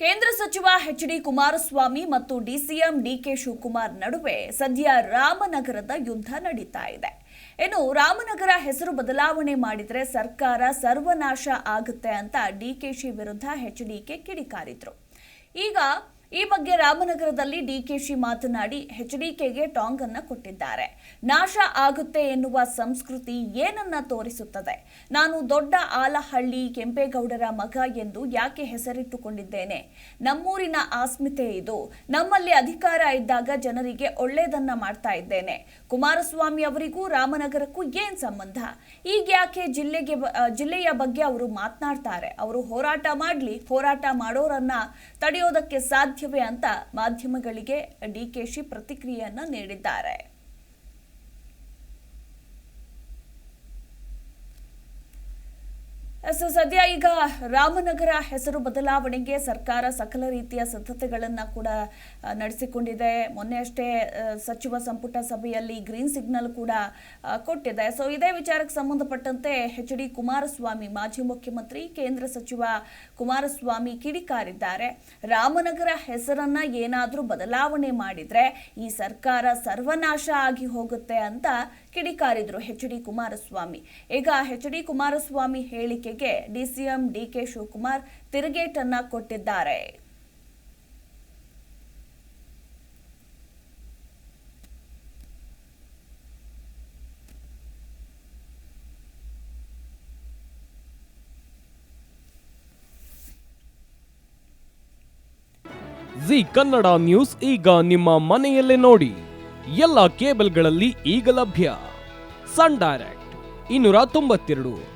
ಕೇಂದ್ರ ಸಚಿವ H D Kumaraswamy ಮತ್ತು ಡಿಸಿಎಂ ಡಿಕೆ ಶಿವಕುಮಾರ್ ನಡುವೆ ಸದ್ಯ ರಾಮನಗರದ ಯುದ್ಧ ನಡೀತಾ ಇದೆ. ಇನ್ನು ರಾಮನಗರ ಹೆಸರು ಬದಲಾವಣೆ ಮಾಡಿದರೆ ಸರ್ಕಾರ ಸರ್ವನಾಶ ಆಗುತ್ತೆ ಅಂತ ಡಿಕೆಶಿ ವಿರುದ್ಧ ಎಚ್ ಡಿಕೆ ಕಿಡಿಕಾರಿದ್ರು. ಈಗ ಈ ಬಗ್ಗೆ ರಾಮನಗರದಲ್ಲಿ ಡಿಕೆಶಿ ಮಾತನಾಡಿ ಎಚ್ಡಿಕೆಗೆ ಟಾಂಗ್ ಅನ್ನ ಕೊಟ್ಟಿದ್ದಾರೆ. ನಾಶ ಆಗುತ್ತೆ ಎನ್ನುವ ಸಂಸ್ಕೃತಿ ಏನನ್ನ ತೋರಿಸುತ್ತದೆ? ನಾನು ದೊಡ್ಡ ಆಲಹಳ್ಳಿ ಕೆಂಪೇಗೌಡರ ಮಗ ಎಂದು ಯಾಕೆ ಹೆಸರಿಟ್ಟುಕೊಂಡಿದ್ದೇನೆ? ನಮ್ಮೂರಿನ ಆಸ್ಮಿತೆ ಇದು. ನಮ್ಮಲ್ಲಿ ಅಧಿಕಾರ ಇದ್ದಾಗ ಜನರಿಗೆ ಒಳ್ಳೇದನ್ನ ಮಾಡ್ತಾ ಇದ್ದೇನೆ. ಕುಮಾರಸ್ವಾಮಿ ಅವರಿಗೂ ರಾಮನಗರಕ್ಕೂ ಏನ್ ಸಂಬಂಧ? ಈಗ ಯಾಕೆ ಜಿಲ್ಲೆಗೆ ಜಿಲ್ಲೆಯ ಬಗ್ಗೆ ಅವರು ಮಾತನಾಡ್ತಾರೆ? ಅವರು ಹೋರಾಟ ಮಾಡ್ಲಿ, ಹೋರಾಟ ಮಾಡೋರನ್ನ ತಡೆಯೋದಕ್ಕೆ ಅಂತ ಮಾಧ್ಯಮಗಳಿಗೆ ಡಿಕೆಶಿ ಪ್ರತಿಕ್ರಿಯೆಯನ್ನು ನೀಡಿದ್ದಾರೆ. ಎಸ್, ಸದ್ಯ ಈಗ ರಾಮನಗರ ಹೆಸರು ಬದಲಾವಣೆಗೆ ಸರ್ಕಾರ ಸಕಲ ರೀತಿಯ ಸಿದ್ಧತೆಗಳನ್ನು ಕೂಡ ನಡೆಸಿಕೊಂಡಿದೆ. ಮೊನ್ನೆ ಅಷ್ಟೇ ಸಚಿವ ಸಂಪುಟ ಸಭೆಯಲ್ಲಿ ಗ್ರೀನ್ ಸಿಗ್ನಲ್ ಕೂಡ ಕೊಟ್ಟಿದೆ. ಸೊ ಇದೇ ವಿಚಾರಕ್ಕೆ ಸಂಬಂಧಪಟ್ಟಂತೆ ಎಚ್ ಡಿ ಕುಮಾರಸ್ವಾಮಿ ಮಾಜಿ ಮುಖ್ಯಮಂತ್ರಿ ಕೇಂದ್ರ ಸಚಿವ ಕುಮಾರಸ್ವಾಮಿ ಕಿಡಿಕಾರಿದ್ದಾರೆ. ರಾಮನಗರ ಹೆಸರನ್ನ ಏನಾದರೂ ಬದಲಾವಣೆ ಮಾಡಿದ್ರೆ ಈ ಸರ್ಕಾರ ಸರ್ವನಾಶ ಆಗಿ ಹೋಗುತ್ತೆ ಅಂತ ಕಿಡಿಕಾರಿದ್ರು ಎಚ್ ಡಿ ಕುಮಾರಸ್ವಾಮಿ. ಈಗ ಎಚ್ ಡಿ ಕುಮಾರಸ್ವಾಮಿ ಹೇಳಿಕೆಗೆ ಡಿಸಿಎಂ ಡಿಕೆ ಶಿವಕುಮಾರ್ ತಿರುಗೇಟನ್ನ ಕೊಟ್ಟಿದ್ದಾರೆ. ಜಿ ಕನ್ನಡ ನ್ಯೂಸ್ ಈಗ ನಿಮ್ಮ ಮನೆಯಲ್ಲೇ ನೋಡಿ. ಎಲ್ಲ ಕೇಬಲ್ಗಳಲ್ಲಿ ಈಗ ಲಭ್ಯ. ಸನ್ ಡೈರೆಕ್ಟ್ ಇನ್ನೂರ ತೊಂಬತ್ತೆರಡು.